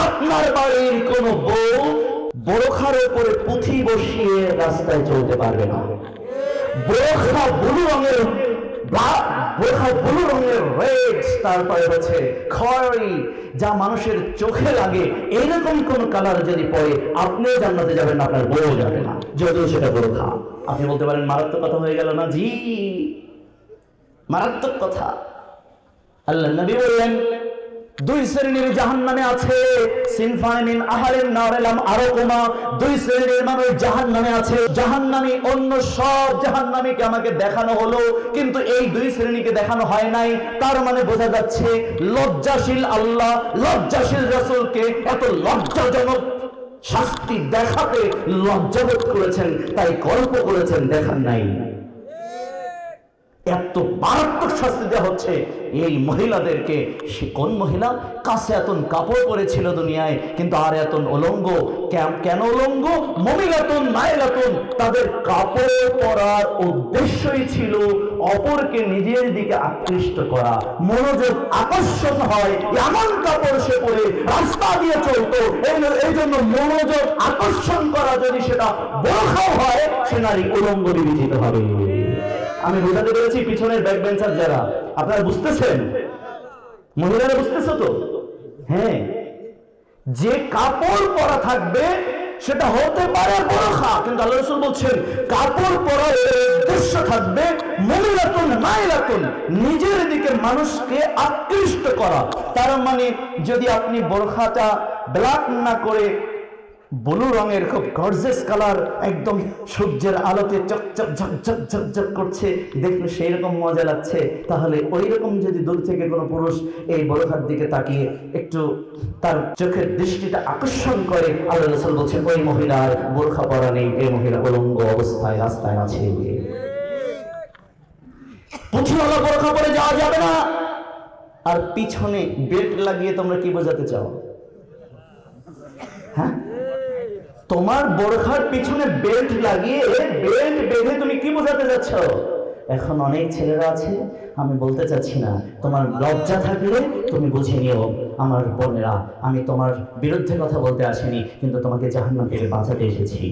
আপনার বাড়ির কোন বউ বোরখার উপরে পুঁথি বসিয়ে রাস্তায় চলতে পারবে না। বোরখা ব্লু রঙের চোখে লাগে। এরকম কোন কালার যদি পরে আপনিও জান্নাতে যাবেন আপনার যাবে না। যদিও সেটা বোরখা। আপনি বলতে পারেন, মারাত্মক কথা হয়ে গেল না? জি। মারাত্মক কথা। আল্লাহ নবী বললেন দুই শ্রেণির জাহান্নামে আছে। সিনফানিন আহারের নারেলাম আরও কোমা দুই শ্রেণির মানুষ জাহান্নামে আছে। জাহান্নামী অন্য সব জাহান্নামীকে আমাকে দেখানো হলো, কিন্তু এই দুই শ্রেণীকে দেখানো হয় নাই। তার মানে বোঝা যাচ্ছে লজ্জাশীল আল্লাহ, লজ্জাশীল রাসূলকে এত লজ্জাজনক শাস্তি দেখাতে লজ্জাবোধ করেছেন, তাই গল্প করেছেন, দেখান নাই। এত মারাত্মক শাস্তি দেওয়া হচ্ছে। এই মহিলাদেরকে, সে কোন মহিলা? কাছে এতন কাপড় পরেছিল দুনিয়ায়, কিন্তু আর এতন অলঙ্গ কেন- অলঙ্গ মমিলাতুন নাইলাতুন তাদের কাপড় পরার উদ্দেশ্যই ছিল অপরকে নিজের দিকে আকৃষ্ট করা। মনোযোগ আকর্ষণ হয়, এমন কাপড় সে পরে রাস্তা দিয়ে চলতো। এই- জন্য মনোযোগ আকর্ষণ করা যদি সেটা বোরখাও হয়, সে নারী উলঙ্গ বিবেচিত হবে। আমি বোঝাতে পেরেছি পিছনের ব্যাক বেঞ্চার যারা। আপনারা বুঝতেছেন? মহিলারা বুঝতেছো তো? হ্যাঁ। যে কাপড় পরা থাকবে, সেটা হতে পারে বোরখা কিন্তু আল্লাহ রসুল বলছেন, কাপড় পরার উদ্দেশ্য থাকবে মহিলাতুন নাইলাতুন নিজের দিকে মানুষকে আকৃষ্ট করা। তার মানে যদি আপনি বোরখাটা ব্ল্যাক না করে ব্লু রঙের খুব গর্জেস কালার একদম সূর্যের আলোতে চকচক ঝকঝক ঝকঝক করছে। দেখলে সেই রকম মজা লাগছে। তাহলে ওই রকম যদি দূর থেকে কোনো পুরুষ এই বড়খার দিকে তাকিয়ে একটু তার চোখের দৃষ্টিটা আকর্ষণ করে, আল্লাহ বলছেন ওই মহিলার বোরখা পরা নেই, এই মহিলা উলঙ্গ অবস্থায় রাস্তায় আছে। বোরখা পরে যাওয়া যাবে না। আর পিছনে বেল্ট লাগিয়ে তোমরা কি বোঝাতে চাও হ্যাঁ তোমার বোরখার পিছনে বেল্ট লাগিয়ে বেল্ট বেঁধে তুমি কি বোঝাতে যাচ্ছ এখন অনেক ছেলেরা আছে আমি বলতে চাচ্ছি না তোমার লজ্জা থাকলে তুমি বুঝে নিও আমার বোনেরা আমি তোমার বিরুদ্ধে কথা বলতে আসিনি কিন্তু তোমাকে জাহান্নাম থেকে বাঁচাতে এসেছি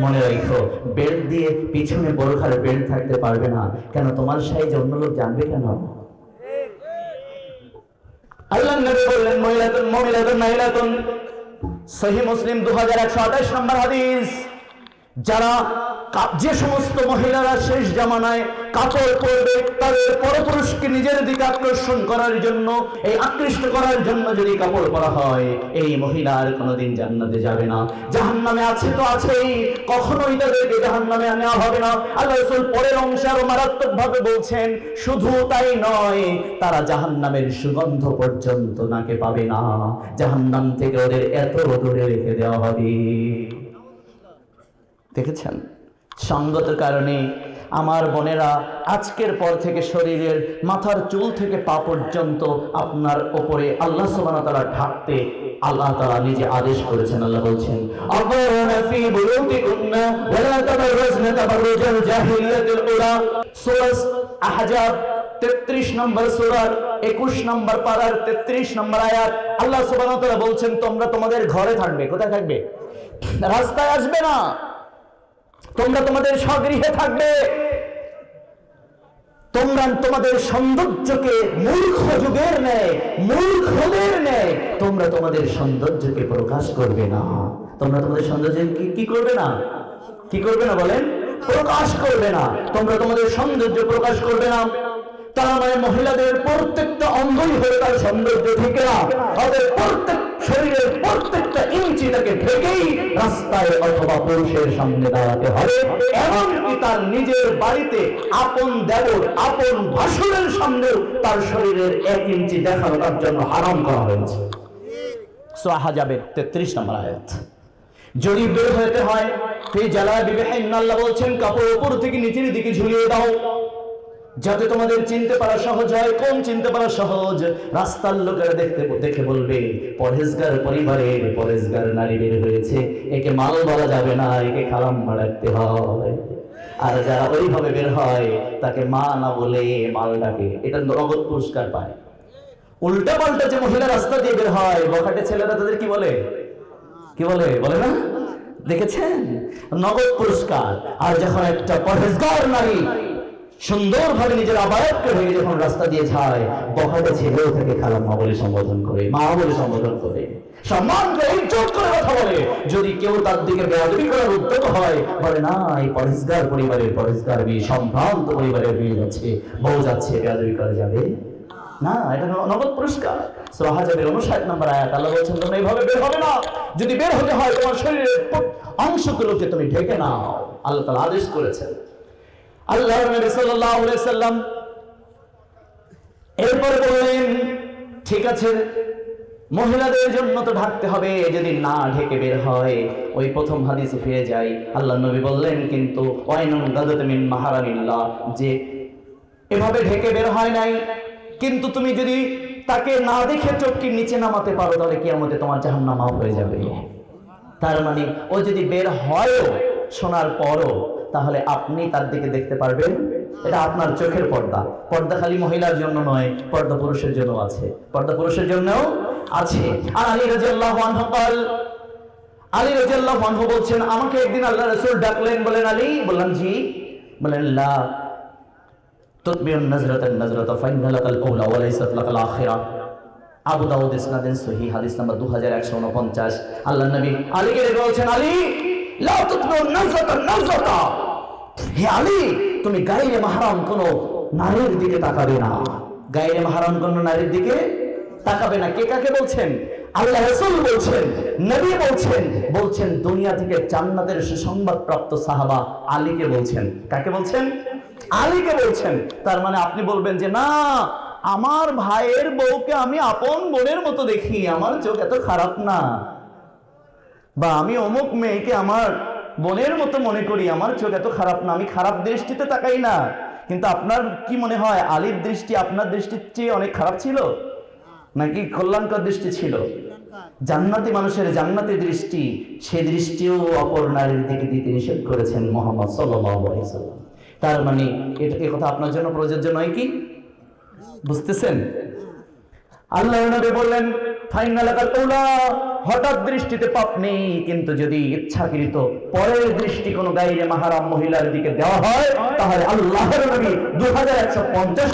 মনে রাখো বেল্ট দিয়ে পিছনে বোরখার বেল্ট থাকতে পারবে না কেন তোমার সাইজ অন্য লোক জানবে কেন আল্লাহ নবী বললেন মহিলাতুন মহিলাতুন মহিলাতুন সহি মুসলিম দু হাজার একশো আঠাশ নম্বর হাদিস। যারা যে সমস্ত মহিলারা শেষ জামানায় কাপড় পরবে, তাদের পরপুরুষকে নিজের দিকে আকর্ষণ করার জন্য, এই আকৃষ্ট করার জন্য যদি কাপড় পরা হয়, এই মহিলার কোনোদিন জান্নাতে যাবে না। জাহান্নামে আছে তো আছেই, কখনোই তাদেরকে জাহান্নামে নেওয়া হবে না। আল্লাহ রসুল পরের অংশে আরও মারাত্মক ভাবে বলছেন, শুধু তাই নয়, তারা জাহান্নামের সুগন্ধ পর্যন্ত নাকে পাবে না। জাহান্নাম থেকে ওদের এত দূরে রেখে দেওয়া হবে। দেখেছেন? সঙ্গত কারণে আমার বোনেরা আজকের পর থেকে শরীরের মাথার চুল থেকে পা পর্যন্ত আপনার ওপরে আল্লাহ ওয়া তাআলা ঢাকতে আল্লাহ তাআলা নিজে আদেশ করেছেন, আল্লাহ বলছেন 33 নম্বর সূরার 21 নম্বর পারার 33 নম্বর আয়াত, আল্লাহ বলছেন, তোমরা তোমাদের ঘরে থাকবে। কোথায় থাকবে? রাস্তায় আসবে না। তোমরা তোমাদের স্বগৃহে থাকবে। তোমরা তোমাদের সৌন্দর্যকে মূর্খ যুগের নেয় মূর্খদের নেয় তোমরা তোমাদের সৌন্দর্যকে প্রকাশ করবে না। তোমরা তোমাদের সৌন্দর্য কি- কি করবে না? কি করবে না বলেন? প্রকাশ করবে না। তোমরা তোমাদের সৌন্দর্য প্রকাশ করবে না। তার মানে মহিলাদের প্রত্যেকটা অঙ্গই হয়ে তার সৌন্দর্য তাদের প্রত্যেক শরীরের প্রত্যেকটা ইঞ্চি তাকে ঢেকেই রাস্তায় অথবা পুরুষের সামনে দাঁড়াতে হবে। এমনকি তার নিজের বাড়িতে আপন দেবর, আপন সামনেও তার শরীরের এক ইঞ্চি দেখানো তার জন্য হারাম করা হয়েছে। সোহা যাবে তেত্রিশ নম্বর আয়াত। যদি বের হতে হয় সেই আল্লাহ বলছেন কাপড় উপর থেকে নিচের দিকে ঝুলিয়ে দাও। যাতে তোমাদের চিনতে পারা সহজ হয় কোন চিনতে পারা সহজ। রাস্তার লোকেরা দেখতে, দেখে বলবে পরেশগার পরিবারের পরেশগার নারী বের হয়েছে। একে মাল বলা যাবে না, একে খালাম রাখতে হয়। আর যারা ওইভাবে বের হয়, তাকে মা না বলে মাল ডাকে। এটা নগদ পুরস্কার পায়। উল্টা পাল্টা যে মহিলা রাস্তা দিয়ে বের হয়, বখাটে ছেলেরা তাদের কি বলে? কি বলে? বলে না? দেখেছেন? নগদ পুরস্কার। আর যখন একটা পরহেজগার নারী সুন্দরভাবে নিজের আবায়তকে ভেঙে যখন রাস্তা দিয়ে যায় বখাটে ছেলেও থেকে খারাপ মা বলে সম্বোধন করে, মা বলে সম্বোধন করে। সম্মান করে কথা বলে। যদি কেউ তার দিকে করার উদ্যোগ হয়, বলে, না, এই পরিষ্কার পরিবারের পরিষ্কার মেয়ে, সম্ভ্রান্ত পরিবারের মেয়ে যাচ্ছে, বউ যাচ্ছে করা যাবে? না, এটা নগদ পুরস্কার। সোহাজাবের আয়াত, আল্লাহ বলছেন, তোমরা এইভাবে বের হবে না। যদি বের হতে হয়, তোমার শরীরের অংশগুলোকে তুমি ঢেকে নাও। আল্লাহ তাআলা আদেশ করেছেন। আল্লাহ নবী আলাইহি সাল্লাম এরপরে বললেন ঠিক আছে মহিলাদের জন্য তো ঢাকতে হবে যদি না ঢেকে বের হয় ওই প্রথম হাদিসে ফিরে যাই। আল্লাহ নবী বললেন কিন্তু মিন মাহারামিল্লাহ যে এভাবে ঢেকে বের হয় নাই কিন্তু তুমি যদি তাকে না দেখে চোখকে নিচে নামাতে পারো তাহলে কি আমাদের তোমার জাহান্নাম মাফ হয়ে যাবে। তার মানে ও যদি বের হয়ও শোনার পরও তাহলে আপনি তার দিকে দেখতে পারবেন। এটা আপনার চোখের পর্দা। পর্দা খালি মহিলার জন্য নয়, পর্দা পুরুষের জন্য আছে। পর্দা পুরুষের জন্যও আছে। আর আলী রাজিয়াল্লাহ আলী রাজিয়াল্লাহ বন্ধ বলছেন, আমাকে একদিন আল্লাহ রসুল ডাকলেন। বলেন, আলী? বললাম, জি। বলেন আউলা ওয়া লাইসাত লাকাল আখিরা। আবু দাউদ ইসনাদেন হাদিস নাম্বার 2149 নবী আলীকে বলছেন, আলী! তুমি গায়রে মাহরাম কোন নারীর দিকে তাকাবে না। গায়রে মাহরাম কোন নারীর দিকে তাকাবে না। কে কাকে বলছেন? দুনিয়া থেকে জান্নাতের সুসংবাদ প্রাপ্ত সাহাবা আলীকে বলছেন। কাকে বলছেন? আলীকে বলছেন। তার মানে আপনি বলবেন যে, না, আমার ভাইয়ের বউকে আমি আপন বোনের মতো দেখি, আমার চোখ এত খারাপ না। বা আমি অমুক মেয়েকে আমার বোনের মতো মনে করি, আমার চোখ এত খারাপ না, আমি খারাপ দৃষ্টিতে তাকাই না। কিন্তু আপনার কি মনে হয়, আলীর দৃষ্টি আপনার দৃষ্টির চেয়ে অনেক খারাপ ছিল? নাকি কল্যাণকর দৃষ্টি ছিল? জান্নাতি মানুষের জান্নাতি দৃষ্টি, সে দৃষ্টিও অপর নারীর দিকে দিতে নিষেধ করেছেন মোহাম্মদ সাল্লাম তার মানে এটা এ কথা আপনার জন্য প্রযোজ্য নয় কি? বুঝতেছেন? আল্লাহ বললেন হঠাৎ দৃষ্টিতে পাপ নেই, কিন্তু যদি ইচ্ছাকৃত পরের দৃষ্টি কোনো গাইরে মাহারাম মহিলার দিকে দেওয়া হয়, তাহলে আল্লাহর নবী দু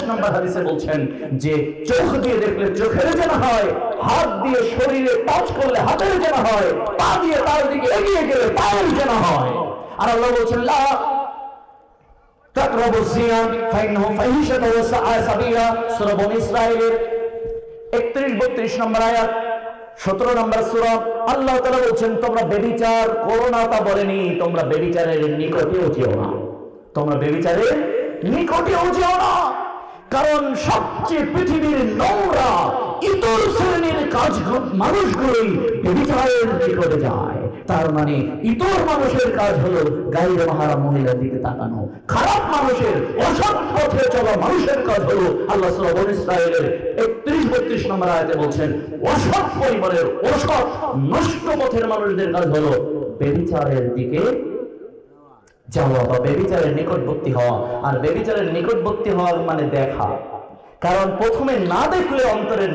নম্বর হাদিসে বলছেন যে, চোখ দিয়ে দেখলে চোখের যেন হয়, হাত দিয়ে শরীরে টাচ করলে হাতের যেন হয়, পা দিয়ে তার দিকে এগিয়ে গেলে পায়ের যেন হয়। আর আল্লাহ বলছেন, লা তাকরাবু জিনা ফাইনহু ফাহিশাতু ওয়া সাআ সূরা বনি ইসরাঈলের 31 32 নম্বর আয়াত 17 নম্বর সুরব আল্লাহ তালা বলছেন, তোমরা বেবিচার করো না তা বলেনি, তোমরা বেবিচারের নিকটেও যেও না। তোমরা বেবিচারের নিকটেও যেও না। কারণ সবচেয়ে পৃথিবীর নোংরা ইতর শ্রেণির কাজ মানুষগুলোই বেবিচারের নিকটে যায়। তার মানে ইতর মানুষের কাজ হলো গাইরে মহারা মহিলার দিকে তাকানো। খারাপ মানুষের, অসৎ পথে চলা মানুষের কাজ হলো আল্লাহ ওয়া ইসরায়েলের 31 32 নম্বর আয়াতে বলছেন, অসৎ পরিবারের অসৎ, নষ্ট পথের মানুষদের কাজ হলো বেবিচারের দিকে যাওয়া বা বেবিচারের নিকটবর্তী হওয়া, আর বেবিচারের নিকটবর্তী হওয়া মানে দেখা। কারণ প্রথমে না দেখলে অন্তরের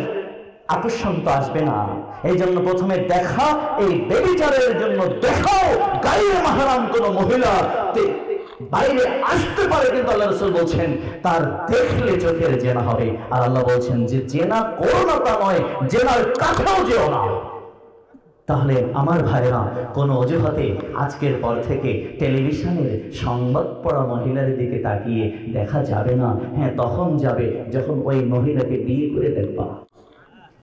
আকর্ষণ তো আসবে না। এই জন্য প্রথমে দেখা, এই বেবিচারের জন্য দেখাও, গায়ের মাহারাম কোন মহিলা বাইরে আসতে পারে কিন্তু আল্লাহ রসুল বলছেন, তার দেখলে চোখের জেনা হবে। আর আল্লাহ বলছেন যে জেনা করো না তা নয়, জেনার কাছেও যেও না। তাহলে আমার ভাইরা কোনো অজুহাতে আজকের পর থেকে টেলিভিশনের সংবাদ পড়া মহিলার দিকে তাকিয়ে দেখা যাবে না। হ্যাঁ তখন যাবে যখন ওই মহিলাকে বিয়ে করে দেখবা।